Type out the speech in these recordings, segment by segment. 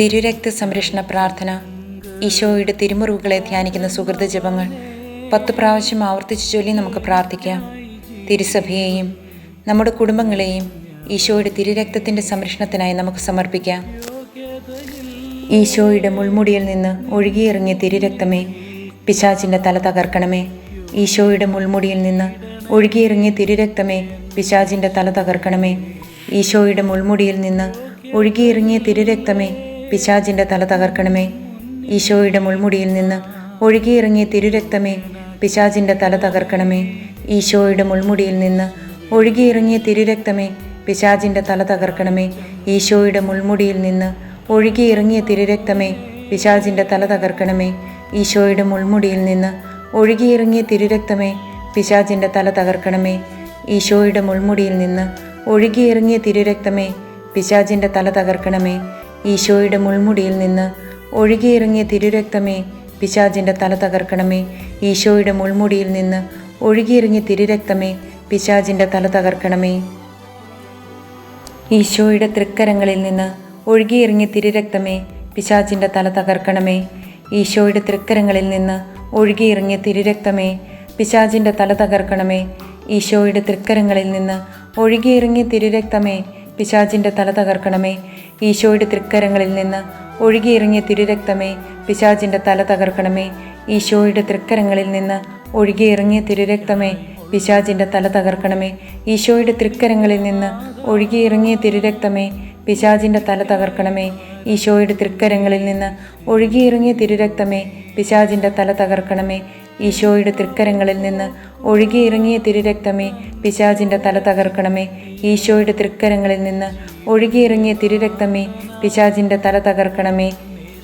തിരുരക്ത സംരക്ഷണ പ്രാർത്ഥന. ഈശോയുടെ തിരുമുറിവുകളെ ധ്യാനിക്കുന്ന സുഹൃത ജപങ്ങൾ പത്ത് പ്രാവശ്യം ആവർത്തിച്ച് ചൊല്ലി നമുക്ക് പ്രാർത്ഥിക്കാം. തിരുസഭയെയും നമ്മുടെ കുടുംബങ്ങളെയും ഈശോയുടെ തിരുരക്തത്തിന്റെ സംരക്ഷണത്തിനായി നമുക്ക് സമർപ്പിക്കാം. ഈശോയുടെ മുൾമുടിയിൽ നിന്ന് ഒഴുകിയിറങ്ങിയ തിരുരക്തമേ പിശാചിന്റെ തല തകർക്കണമേ. ഈശോയുടെ മുൾമുടിയിൽ നിന്ന് ഒഴുകിയിറങ്ങിയ തിരുരക്തമേ പിശാചിന്റെ തല തകർക്കണമേ. ഈശോയുടെ മുൾമുടിയിൽ നിന്ന് ഒഴുകിയിറങ്ങിയ തിരുരക്തമേ പിശാചിന്റെ തല തകർക്കണമേ. ഈശോയുടെ മുൾമുടിയിൽ നിന്ന് ഒഴുകിയിറങ്ങിയ തിരുരക്തമേ പിശാചിന്റെ തല തകർക്കണമേ. ഈശോയുടെ മുൾമുടിയിൽ നിന്ന് ഒഴുകിയിറങ്ങിയ തിരുരക്തമേ പിശാചിന്റെ തല തകർക്കണമേ. ഈശോയുടെ മുൾമുടിയിൽ നിന്ന് ഒഴുകിയിറങ്ങിയ തിരുരക്തമേ പിശാചിന്റെ തല തകർക്കണമേ. ഈശോയുടെ മുൾമുടിയിൽ നിന്ന് ഒഴുകിയിറങ്ങിയ തിരുരക്തമേ പിശാചിന്റെ തല തകർക്കണമേ. ഈശോയുടെ മുൾമുടിയിൽ നിന്ന് ഒഴുകിയിറങ്ങിയ തിരുരക്തമേ പിശാചിന്റെ തല തകർക്കണമേ. ഈശോയുടെ മുൾമുടിയിൽ നിന്ന് ഒഴുകിയിറങ്ങിയ തിരുരക്തമേ പിശാചിന്റെ തല തകർക്കണമേ. ഈശോയുടെ മുൾമുടിയിൽ നിന്ന് ഒഴുകിയിറങ്ങിയ തിരുരക്തമേ പിശാചിന്റെ തല തകർക്കണമേ. ഈശോയുടെ തൃക്കരങ്ങളിൽ നിന്ന് ഒഴുകിയിറങ്ങിയ തിരുരക്തമേ പിശാചിന്റെ തല തകർക്കണമേ. ഈശോയുടെ തൃക്കരങ്ങളിൽ നിന്ന് ഒഴുകിയിറങ്ങിയ തിരുരക്തമേ പിശാചിന്റെ തല തകർക്കണമേ. ഈശോയുടെ തൃക്കരങ്ങളിൽ നിന്ന് ഒഴുകിയിറങ്ങിയ തിരുരക്തമേ പിശാചിന്റെ തല തകർക്കണമേ. ഈശോയുടെ തൃക്കരങ്ങളിൽ നിന്ന് ഒഴുകിയിറങ്ങിയ തിരുരക്തമേ പിശാചിന്റെ തല തകർക്കണമേ. ഈശോയുടെ തൃക്കരങ്ങളിൽ നിന്ന് ഒഴുകിയിറങ്ങിയ തിരുരക്തമേ പിശാചിന്റെ തല തകർക്കണമേ. ഈശോയുടെ തൃക്കരങ്ങളിൽ നിന്ന് ഒഴുകിയിറങ്ങിയ തിരുരക്തമേ പിശാചിന്റെ തല തകർക്കണമേ. ഈശോയുടെ തൃക്കരങ്ങളിൽ നിന്ന് ഒഴുകിയിറങ്ങിയ തിരുരക്തമേ പിശാചിന്റെ തല തകർക്കണമേ. ഈശോയുടെ തൃക്കരങ്ങളിൽ നിന്ന് ഒഴുകിയിറങ്ങിയ തിരുരക്തമേ പിശാചിന്റെ തല തകർക്കണമേ. ഈശോയുടെ തൃക്കരങ്ങളിൽ നിന്ന് ഒഴുകിയിറങ്ങിയ തിരുരക്തമേ പിശാചിന്റെ തല തകർക്കണമേ.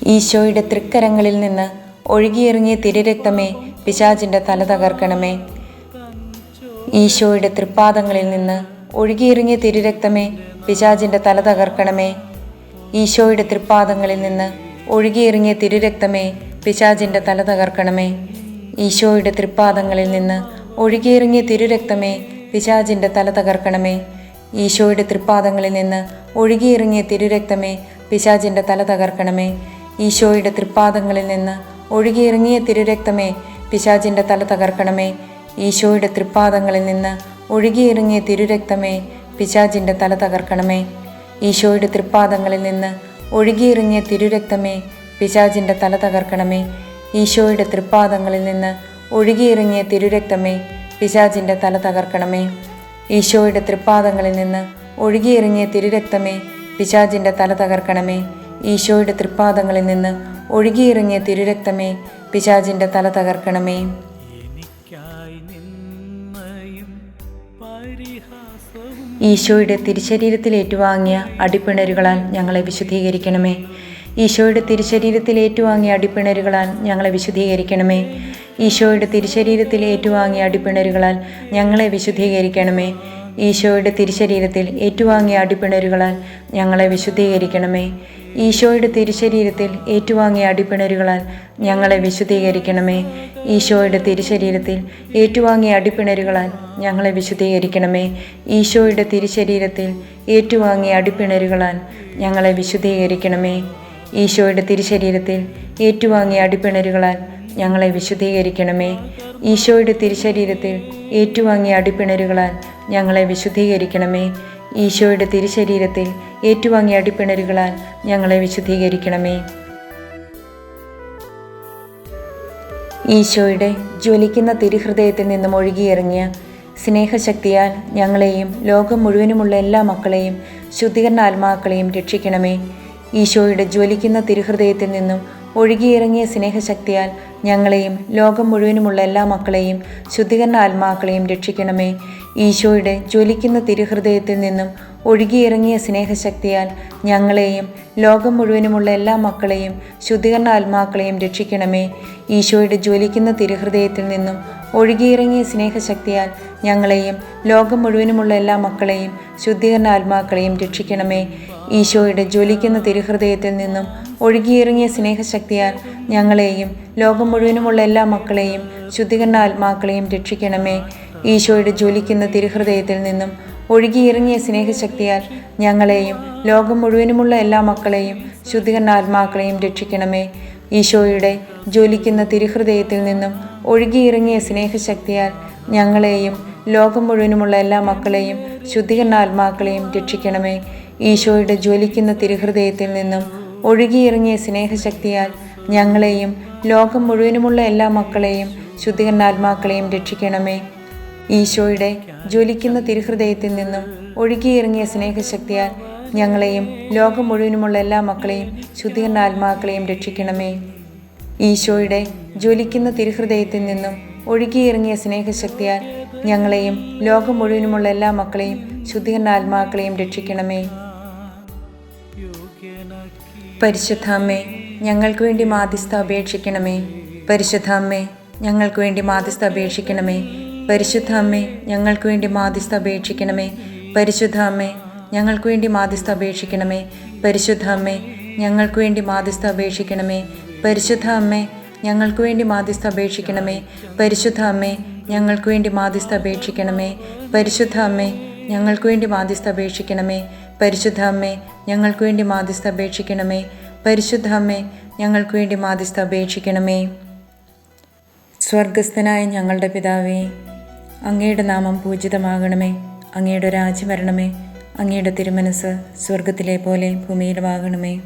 ഈശോയുടെ തൃക്കരങ്ങളിൽ നിന്ന് ഒഴുകിയിറങ്ങിയ തിരുരക്തമേ പിശാചിന്റെ തല തകർക്കണമേ. ഈശോയുടെ തൃപ്പാദങ്ങളിൽ നിന്ന് ഒഴുകിയിറങ്ങിയ തിരുരക്തമേ പിശാചിന്റെ തല തകർക്കണമേ. ഈശോയുടെ തൃപ്പാദങ്ങളിൽ നിന്ന് ഒഴുകിയിറങ്ങിയ തിരുരക്തമേ പിശാചിന്റെ തല തകർക്കണമേ. ഈശോയുടെ തൃപ്പാദങ്ങളിൽ നിന്ന് ഒഴുകിയിറങ്ങിയ തിരുരക്തമേ പിശാചിന്റെ തല തകർക്കണമേ. ഈശോയുടെ തൃപ്പാദങ്ങളിൽ നിന്ന് ഒഴുകിയിറങ്ങിയ തിരുരക്തമേ പിശാചിന്റെ തല തകർക്കണമേ. ഈശോയുടെ തൃപ്പാദങ്ങളിൽ നിന്ന് ഒഴുകിയിറങ്ങിയ തിരുരക്തമേ പിശാചിന്റെ തല തകർക്കണമേ. ഈശോയുടെ തൃപ്പാദങ്ങളിൽ നിന്ന് ഒഴുകിയിറങ്ങിയ തിരുരക്തമേ പിശാചിന്റെ തല തകർക്കണമേ. ഈശോയുടെ തൃപ്പാദങ്ങളിൽ നിന്ന് ഒഴുകിയിറങ്ങിയ തിരുരക്തമേ പിശാചിന്റെ തല തകർക്കണമേ. ഈശോയുടെ തൃപ്പാദങ്ങളിൽ നിന്ന് ഒഴുകിയിറങ്ങിയ തിരുരക്തമേ പിശാചിന്റെ തല തകർക്കണമേ. ഈശോയുടെ തൃപ്പാദങ്ങളിൽ നിന്ന് ഒഴുകിയിറങ്ങിയ തിരുരക്തമേ പിശാചിന്റെ തല തകർക്കണമേ. ഈശോയുടെ തൃപ്പാദങ്ങളിൽ നിന്ന് ഒഴുകിയിറങ്ങിയ തിരുരക്തമേ പിശാചിന്റെ തല തകർക്കണമേ. ഈശോയുടെ തിരുശരീരത്തിൽ ഏറ്റുവാങ്ങിയ അടിപ്പിണരുകളാൽ ഞങ്ങളെ വിശുദ്ധീകരിക്കണമേ. ഈശോയുടെ തിരുശരീരത്തിൽ ഏറ്റുവാങ്ങിയ അടിപ്പിണരുകളാൽ ഞങ്ങളെ വിശുദ്ധീകരിക്കണമേ. ഈശോയുടെ തിരുശരീരത്തിൽ ഏറ്റുവാങ്ങിയ അടിപ്പിണരുകളാൽ ഞങ്ങളെ വിശുദ്ധീകരിക്കണമേ. ഈശോയുടെ തിരുശരീരത്തിൽ ഏറ്റുവാങ്ങിയ അടിപ്പിണരുകളാൽ ഞങ്ങളെ വിശുദ്ധീകരിക്കണമേ. ഈശോയുടെ തിരുശരീരത്തിൽ ഏറ്റുവാങ്ങിയ അടിപ്പിണരുകളാൽ ഞങ്ങളെ വിശുദ്ധീകരിക്കണമേ. ഈശോയുടെ തിരുശരീരത്തിൽ ഏറ്റുവാങ്ങിയ അടിപ്പിണരുകളാൽ ഞങ്ങളെ വിശുദ്ധീകരിക്കണമേ. ഈശോയുടെ തിരുശരീരത്തിൽ ഏറ്റുവാങ്ങിയ അടിപ്പിണരുകളാൽ ഞങ്ങളെ വിശുദ്ധീകരിക്കണമേ. ഈശോയുടെ തിരുശരീരത്തിൽ ഏറ്റുവാങ്ങിയ അടിപ്പിണരുകളാൽ ഞങ്ങളെ വിശുദ്ധീകരിക്കണമേ. ഈശോയുടെ തിരുശരീരത്തിൽ ഏറ്റുവാങ്ങിയ അടിപ്പിണരുകളാൽ ഞങ്ങളെ വിശുദ്ധീകരിക്കണമേ. ഈശോയുടെ തിരുശരീരത്തിൽ ഏറ്റുവാങ്ങിയ അടിപ്പിണരുകളാൽ ഞങ്ങളെ വിശുദ്ധീകരിക്കണമേ. ഈശോയുടെ ജ്വലിക്കുന്ന തിരുഹൃദയത്തിൽ നിന്നും ഒഴുകിയിറങ്ങിയ സ്നേഹശക്തിയാൽ ഞങ്ങളെയും ലോകം മുഴുവനുമുള്ള എല്ലാ മക്കളെയും ശുദ്ധീകരണ ആത്മാക്കളെയും രക്ഷിക്കണമേ. ഈശോയുടെ ജ്വലിക്കുന്ന തിരുഹൃദയത്തിൽ നിന്നും ഒഴുകിയിറങ്ങിയ സ്നേഹശക്തിയാൽ ഞങ്ങളെയും ലോകം മുഴുവനുമുള്ള എല്ലാ മക്കളെയും ശുദ്ധീകരണ ആത്മാക്കളെയും രക്ഷിക്കണമേ. ഈശോയുടെ ജ്വലിക്കുന്ന തിരുഹൃദയത്തിൽ നിന്നും ഒഴുകിയിറങ്ങിയ സ്നേഹശക്തിയാൽ ഞങ്ങളെയും ലോകം മുഴുവനുമുള്ള എല്ലാ മക്കളെയും ശുദ്ധീകരണ ആത്മാക്കളെയും രക്ഷിക്കണമേ. ഈശോയുടെ ജ്വലിക്കുന്ന തിരുഹൃദയത്തിൽ നിന്നും ഒഴുകിയിറങ്ങിയ സ്നേഹശക്തിയാൽ ഞങ്ങളെയും ലോകം മുഴുവനുമുള്ള എല്ലാ മക്കളെയും ശുദ്ധീകരണ ആത്മാക്കളെയും രക്ഷിക്കണമേ. ഈശോയുടെ ജ്വലിക്കുന്ന തിരുഹൃദയത്തിൽ നിന്നും ഒഴുകിയിറങ്ങിയ സ്നേഹശക്തിയാൽ ഞങ്ങളെയും ലോകം മുഴുവനുമുള്ള എല്ലാ മക്കളെയും ശുദ്ധീകരണ ആത്മാക്കളെയും രക്ഷിക്കണമേ. ഈശോയുടെ ജ്വലിക്കുന്ന തിരുഹൃദയത്തിൽ നിന്നും ഒഴുകിയിറങ്ങിയ സ്നേഹശക്തിയാൽ ഞങ്ങളെയും ലോകം മുഴുവനുമുള്ള എല്ലാ മക്കളെയും ശുദ്ധീകരണ ആത്മാക്കളെയും രക്ഷിക്കണമേ. ഈശോയുടെ ജ്വലിക്കുന്ന തിരുഹൃദയത്തിൽ നിന്നും ഒഴുകിയിറങ്ങിയ സ്നേഹശക്തിയാൽ ഞങ്ങളെയും ലോകം മുഴുവനുമുള്ള എല്ലാ മക്കളെയും ശുദ്ധീകരണാത്മാക്കളെയും രക്ഷിക്കണമേ. ഈശോയുടെ ജ്വലിക്കുന്ന തിരുഹൃദയത്തിൽ നിന്നും ഒഴുകിയിറങ്ങിയ സ്നേഹശക്തിയാൽ ഞങ്ങളെയും ലോകം മുഴുവനുമുള്ള എല്ലാ മക്കളെയും ശുദ്ധീകരണാത്മാക്കളെയും രക്ഷിക്കണമേ. ഈശോയുടെ ജ്വലിക്കുന്ന തിരുഹൃദയത്തിൽ നിന്നും ഒഴുകിയിറങ്ങിയ സ്നേഹശക്തിയാൽ ഞങ്ങളെയും ലോകം മുഴുവനുമുള്ള എല്ലാ മക്കളെയും ശുദ്ധീകരണാത്മാക്കളെയും രക്ഷിക്കണമേ. ഈശോയുടെ ജ്വലിക്കുന്ന തിരുഹൃദയത്തിൽ നിന്നും ഒഴുകിയിറങ്ങിയ സ്നേഹശക്തിയാൽ ഞങ്ങളെയും ലോകം മുഴുവനുമുള്ള എല്ലാ മക്കളെയും ശുദ്ധീകരണാത്മാക്കളെയും രക്ഷിക്കണമേ. പരിശുദ്ധാമ്മേ ഞങ്ങൾക്ക് വേണ്ടി മാധ്യസ്ഥ അപേക്ഷിക്കണമേ. പരിശുദ്ധാമ്മേ ഞങ്ങൾക്ക് വേണ്ടി മാധ്യസ്ഥ അപേക്ഷിക്കണമേ. പരിശുദ്ധാമ്മേ ഞങ്ങൾക്ക് വേണ്ടി മാധ്യസ്ഥ അപേക്ഷിക്കണമേ. പരിശുദ്ധാമ്മേ ഞങ്ങൾക്ക് വേണ്ടി മാധ്യസ്ഥ അപേക്ഷിക്കണമേ. പരിശുദ്ധാമ്മേ ഞങ്ങൾക്ക് വേണ്ടി മാധ്യസ്ഥ അപേക്ഷിക്കണമേ. പരിശുദ്ധ അമ്മേ ഞങ്ങൾക്ക് വേണ്ടി മാധ്യസ്ഥ അപേക്ഷിക്കണമേ. പരിശുദ്ധ അമ്മേ ഞങ്ങൾക്ക് വേണ്ടി മാധ്യസ്ഥ അപേക്ഷിക്കണമേ. പരിശുദ്ധ അമ്മേ ഞങ്ങൾക്ക് വേണ്ടി മാധ്യസ്ഥ അപേക്ഷിക്കണമേ. പരിശുദ്ധ അമ്മേ ഞങ്ങൾക്ക് വേണ്ടി മാധ്യസ്ഥ അപേക്ഷിക്കണമേ. പരിശുദ്ധ അമ്മേ ഞങ്ങൾക്ക് വേണ്ടി മാധ്യസ്ഥ അപേക്ഷിക്കണമേ. സ്വർഗസ്ഥനായ ഞങ്ങളുടെ പിതാവേ അങ്ങയുടെ നാമം പൂജിതമാകണമേ. അങ്ങയുടെ രാജ്യം വരണമേ. അങ്ങയുടെ തിരുമനസ് സ്വർഗത്തിലെ പോലെ ഭൂമിയിലുമാകണമേ.